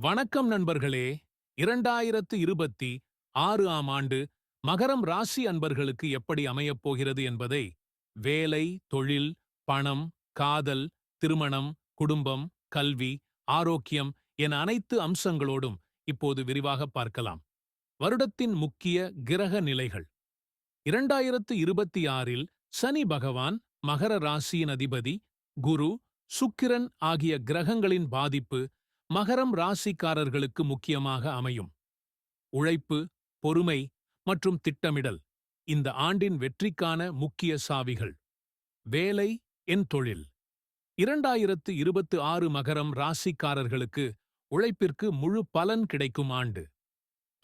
வணக்கம் நண்பர்களே. இரண்டாயிரத்து இருபத்தி ஆறு ஆம் ஆண்டு மகரம் ராசி அன்பர்களுக்கு எப்படி அமையப் போகிறது என்பதை வேலை தொழில் பணம் காதல் திருமணம் குடும்பம் கல்வி ஆரோக்கியம் என அனைத்து அம்சங்களோடும் இப்போது விரிவாக பார்க்கலாம். வருடத்தின் முக்கிய கிரக நிலைகள். இரண்டாயிரத்து இருபத்தி ஆறில் சனி பகவான் மகர ராசியின் அதிபதி குரு சுக்கிரன் ஆகிய கிரகங்களின் பாதிப்பு மகரம் ராசிக்காரர்களுக்கு முக்கியமாக அமையும். உழைப்பு பொறுமை மற்றும் திட்டமிடல் இந்த ஆண்டின் வெற்றிக்கான முக்கிய சாவிகள். வேலை என் தொழில். இரண்டாயிரத்து இருபத்து ஆறு மகரம் ராசிக்காரர்களுக்கு உழைப்பிற்கு முழு பலன் கிடைக்கும் ஆண்டு.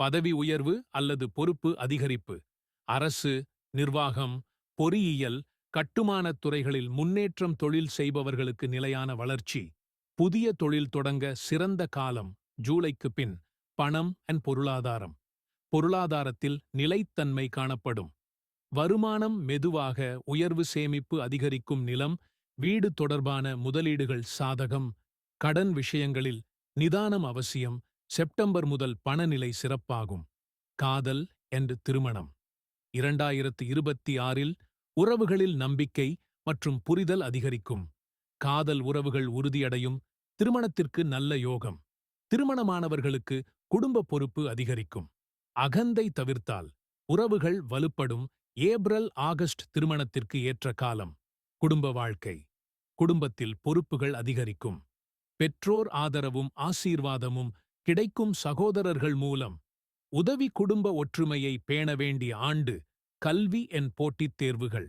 பதவி உயர்வு அல்லது பொறுப்பு அதிகரிப்பு. அரசு நிர்வாகம் பொறியியல் கட்டுமானத் துறைகளில் முன்னேற்றம் தொழில் செய்பவர்களுக்கு நிலையான வளர்ச்சி. புதிய தொழில் தொடங்க சிறந்த காலம் ஜூலைக்கு பின் பணம் அண்ட் பொருளாதாரம். பொருளாதாரத்தில் நிலைத்தன்மை காணப்படும். வருமானம் மெதுவாக உயர்வு சேமிப்பு அதிகரிக்கும் நிலம் வீடு தொடர்பான முதலீடுகள் சாதகம். கடன் விஷயங்களில் நிதானம் அவசியம் செப்டம்பர் முதல் பணநிலை சிறப்பாகும். காதல் என்று திருமணம். இரண்டாயிரத்து இருபத்தி ஆறில் உறவுகளில் நம்பிக்கை மற்றும் புரிதல் அதிகரிக்கும். காதல் உறவுகள் உறுதியடையும் திருமணத்திற்கு நல்ல யோகம். திருமணமானவர்களுக்கு குடும்ப பொறுப்பு அதிகரிக்கும். அகந்தை தவிர்த்தால் உறவுகள் வலுப்படும் ஏப்ரல் ஆகஸ்ட் திருமணத்திற்கு ஏற்ற காலம். குடும்ப வாழ்க்கை. குடும்பத்தில் பொறுப்புகள் அதிகரிக்கும். பெற்றோர் ஆதரவும் ஆசீர்வாதமும் கிடைக்கும் சகோதரர்கள் மூலம் உதவி குடும்ப ஒற்றுமையை பேண வேண்டிய ஆண்டு கல்வி என் போட்டித் தேர்வுகள்.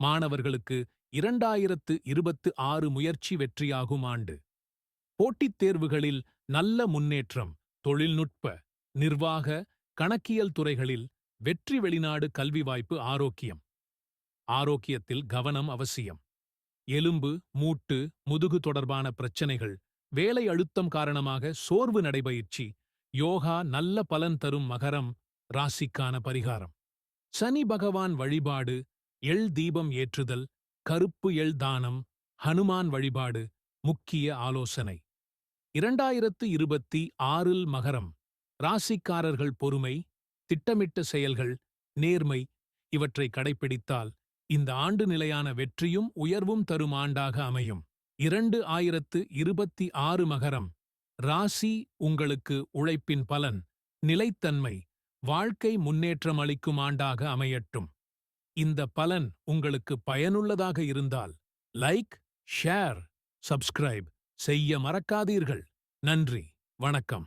மாணவர்களுக்கு இரண்டாயிரத்து இருபத்து ஆறு முயற்சி வெற்றியாகும் ஆண்டு. போட்டித் தேர்வுகளில் நல்ல முன்னேற்றம் தொழில்நுட்ப நிர்வாக கணக்கியல் துறைகளில் வெற்றி வெளிநாடு கல்வி வாய்ப்பு ஆரோக்கியம். ஆரோக்கியத்தில் கவனம் அவசியம். எலும்பு மூட்டு முதுகு தொடர்பான பிரச்சனைகள் வேலை அழுத்தம் காரணமாக சோர்வு நடைபயிற்சி யோகா நல்ல பலன் தரும் மகரம் ராசிக்கான பரிகாரம். சனி பகவான் வழிபாடு எள் தீபம் ஏற்றுதல் கருப்பு எள் தானம் ஹனுமான் வழிபாடு முக்கிய ஆலோசனை. இரண்டாயிரத்து இருபத்தி ஆறில் மகரம் ராசிக்காரர்கள் பொறுமை திட்டமிட்ட செயல்கள் நேர்மை இவற்றை கடைப்பிடித்தால் இந்த ஆண்டு நிலையான வெற்றியும் உயர்வும் தரும் ஆண்டாக அமையும். இரண்டு ஆயிரத்து இருபத்தி ஆறு மகரம் ராசி உங்களுக்கு உழைப்பின் பலன் நிலைத்தன்மை வாழ்க்கை முன்னேற்றம் அளிக்கும் ஆண்டாக அமையட்டும். இந்த பலன் உங்களுக்கு பயனுள்ளதாக இருந்தால் லைக் ஷேர் சப்ஸ்கிரைப் செய்ய மறக்காதீர்கள். நன்றி. வணக்கம்.